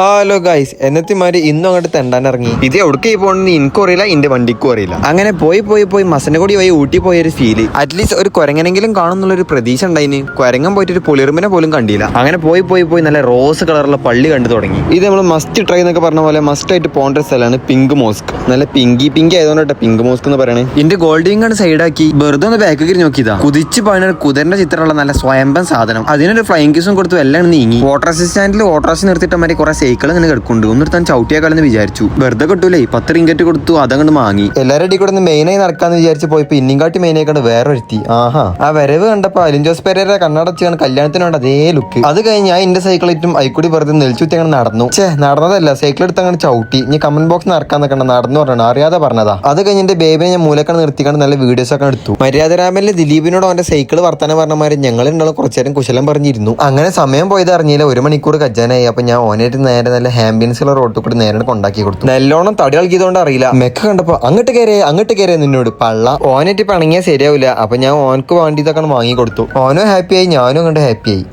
Hello guys എന്നത്തിമാര് ഇന്നും അങ്ങോട്ട് തെണ്ടാൻ ഇറങ്ങി. ഇത് എവിടേക്ക് പോകണമെന്ന് എനിക്കും അറിയില്ല എന്റെ വണ്ടിക്കും അറിയില്ല. അങ്ങനെ പോയി പോയി പോയി മസനഗുടി വഴി ഊട്ടി പോയ ഒരു ഫീൽ അറ്റ്ലീസ്റ്റ് ഒരു കുരങ്ങനെങ്കിലും കാണുന്നുള്ള ഒരു പ്രതീക്ഷ ഉണ്ടായിന്. കുരങ്ങൻ പോയിട്ട് ഒരു പുളിറുമ്പിനെ പോലും കണ്ടില്ല. അങ്ങനെ പോയി പോയി പോയി നല്ല റോസ് കളറുള്ള പള്ളി കണ്ടു തുടങ്ങി. ഇത് നമ്മൾ മസ്റ്റ് ട്രൈ എന്നൊക്കെ പറഞ്ഞ പോലെ മസ്റ്റ് ആയിട്ട് പോകേണ്ട സ്ഥലമാണ് പിങ്ക് മോസ്ക് നല്ല പിങ്കി പിങ്കി ആയതുകൊണ്ട് പിങ്ക് മോസ്ക് എന്ന് പറയുന്നത് ഇന്റെ ഗോൾഡിങ് ആണ് സൈഡാക്കി വെറുതെ ഒന്ന് ബാക്ക് കയറി നോക്കിയതാ കുതിച്ച് പോയ കുതിരന്റെ ചിത്രമുള്ള നല്ല സ്വയംഭം സാധനം. അതിനൊരു ഫ്ലൈങ് കിസും കൊടുത്തു എല്ലാം നീങ്ങി. വാട്ടർ സ്റ്റാൻഡിൽ വാട്ടർ നിർത്തിയിട്ട് മാറി കുറെ സൈക്കിൾ ഇങ്ങനെ കിടക്കുന്നുണ്ട്. ഒന്നിടത്താൻ ചവിട്ടിയാക്കാലെന്ന് വിചാരിച്ചു. വെറുതെ കിട്ടൂലേ പത്ത് റിങ്കറ്റ് കൊടുത്തു അതങ്ങോട്ട് മാങ്ങി. എല്ലാവരുടെ ഇടി കൂടെ മെയിനായി നടക്കാന്ന് വിചാരിച്ച് പോയപ്പോ ഇന്നിയും കാട്ടി മെയിനായി കണ്ട് വേറെ ഒരുത്തി ആഹാ. ആ വരവ് കണ്ടപ്പോ അലിൻ ജോസ് പെരേര കണ്ണടച്ചാണ് കല്യാണത്തിന് വേണ്ട അതേ ലുക്ക് അത് കഴിഞ്ഞ് ഞാൻ എന്റെ സൈക്കിളേറ്റും അയക്കൂടി വെറുതെ നെൽച്ചുത്തി അങ്ങനെ നടന്നു. ഛേ നടന്നതല്ല സൈക്കിൾ എടുത്ത് അങ്ങനെ ചവിട്ടി. ഇനി കമന്റ് ബോക്സ് നടക്കാൻ നിൽക്കണ്ട നടന്നു പറഞ്ഞാണ്. അറിയാതെ പറഞ്ഞതാ. അത് കഴിഞ്ഞ് എന്റെ ബേബിനെ ഞാൻ മൂലക്കണ നിർത്തിക്കാണ്ട് നല്ല വീഡിയോസ് ഒക്കെ എടുത്തു. മര്യാദരാമനിലെ ദിലീപിനോട് അവന്റെ സൈക്കിൾ വർത്താനം പറഞ്ഞമാര് ഞങ്ങൾ ഉണ്ടാവും കുറച്ചു നേരം കുശലം പറഞ്ഞിരുന്നു. അങ്ങനെ സമയം പോയത് അറിഞ്ഞില്ല ഒരു മണിക്കൂർ കജ്ജാനായി. അപ്പൊ ഞാൻ ഓനായിട്ട് നേരെ നല്ല ഹാമ്പിയൻസ് ഉള്ള റോട്ടിൽ കൂടി നേരെ കൊണ്ടാക്കി കൊടുത്തു. നല്ലോണം തടി കളിക്കിയതുകൊണ്ട് അറിയില്ല. മെക്ക കണ്ടപ്പോ അങ്ങോട്ട് കയറിയേ അങ്ങോട്ട് കയറിയേ നിന്നോട്. പള്ള. ഓനായിട്ട് പണങ്ങിയാൽ ശരിയാവില്ല അപ്പൊ ഞാൻ ഓനക്ക് വേണ്ടിയതൊക്കെ വാങ്ങി കൊടുത്തു. ഓനോ ഹാപ്പിയായി ഞാനും കണ്ട് ഹാപ്പിയായി